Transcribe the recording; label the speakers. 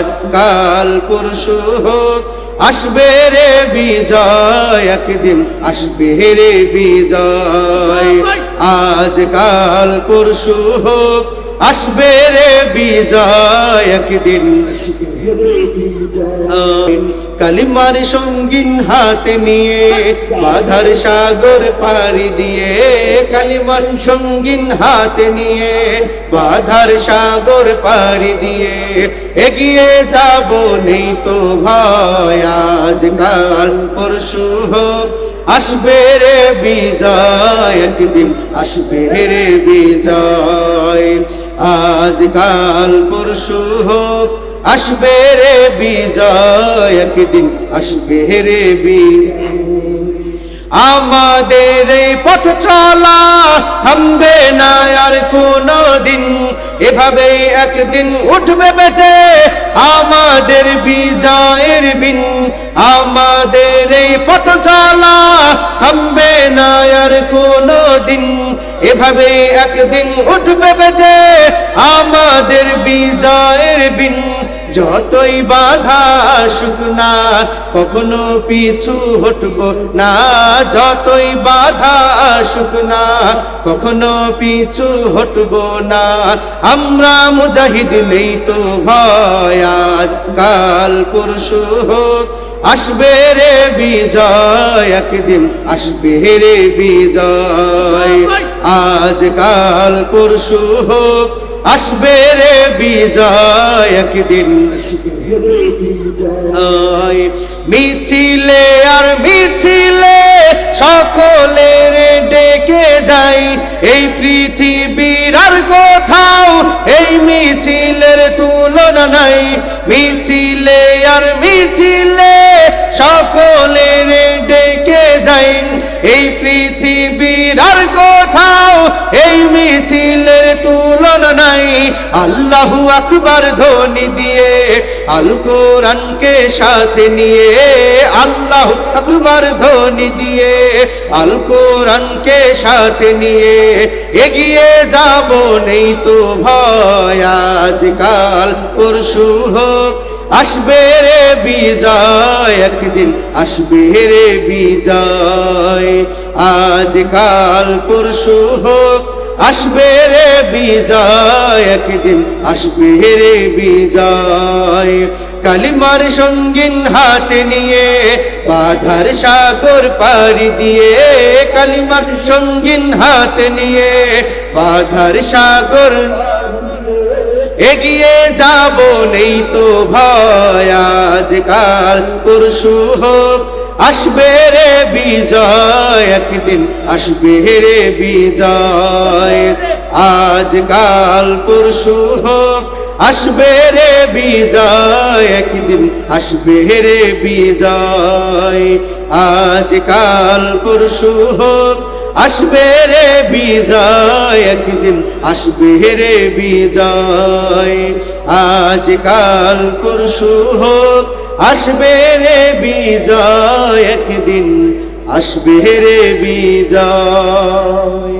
Speaker 1: আজ কাল পরশু হোক আসবে রে বিজয় একদিন আসবে রে বিজয়। আজ কাল পরশু হোক আসবে রে বিজয় একদিন। কালিমার সঙ্গিন হাতে নিয়ে বাধার সাগর পাড়ি দিয়ে, কালিমার সঙ্গিন হাতে নিয়ে বাধার সাগর পাড়ি দিয়ে, এগিয়ে যাব নেই তো ভয়। আজ কাল পরশু হোক, আসবে রে বিজয় একদিন, আসবে রে বিজয়। আজ কাল পরশু হোক, আসবে রে বিজয়, একদিন আসবে রে বিজয়। আমাদের এই পথ চলা থামবে না আর কোনো দিন এভাবেই একদিন উঠবে বেঁচে আমাদের বিজয়ের বিন আমাদের এই পথ চালা থামবে না আর কোনো দিন এভাবে একদিন উঠবে বেজে আমাদের বিজয়ের বিন। যতই বাধা আসুক না কখনো পিছু হটব না। যতই বাধা আসুক না কখনো পিছু হটব না। আমরা মুজাহিদ নেই তো ভয় আজ কাল পরশু হোক। আসবে রে বিজয় একদিন আসবে রে বিজয়। আজ কাল পরশু হোক। আসবে রে বিজয় একদিন। মিছিলে আর মিছিলে সকলের ডেকে যাই। এই পৃথিবীর আর কোথাও এই মিছিলের তুলনা নাই। মিছিলে আর মিছিলে সকলের ডেকে যাই। এই পৃথিবীর আর কোথাও এই নাই আল্লাহু আকবার ধ্বনি দিয়ে আল কোরআনকে সাথে নিয়ে আল্লাহ আকবার ধ্বনি দিয়ে আল কোরআনকে সাথে নিয়ে এগিয়ে যাব। নেই তো ভয়, আজকাল পরশু হোক আসবে রে বিজয়, একদিন আসবে রে বিজয়। আজকাল পরশু হোক আসবে রে বিজয়, একদিন আসবে রে বিজয়। কালিমার সঙ্গিন হাতে নিয়ে, বাধার সাগর পাড়ি দিয়ে, কালিমার সঙ্গিন হাতে নিয়ে, বাধার সাগর এগিয়ে যাব। নেই তো ভয়, আজকাল পরশু হোক, আসবে রে বিজয়। একদিন আসবে রে বিজয়। আজকাল পরশু হোক আসবে রে বিজয়। একদিন আসবে রে বিজয়। আজকাল পরশু হোক আসবে রে বিজয়। একদিন আসবে রে বিজয়। আজকাল পরশু হোক আসবে রে বিজয়। একদিন আসবে রে বিজয়।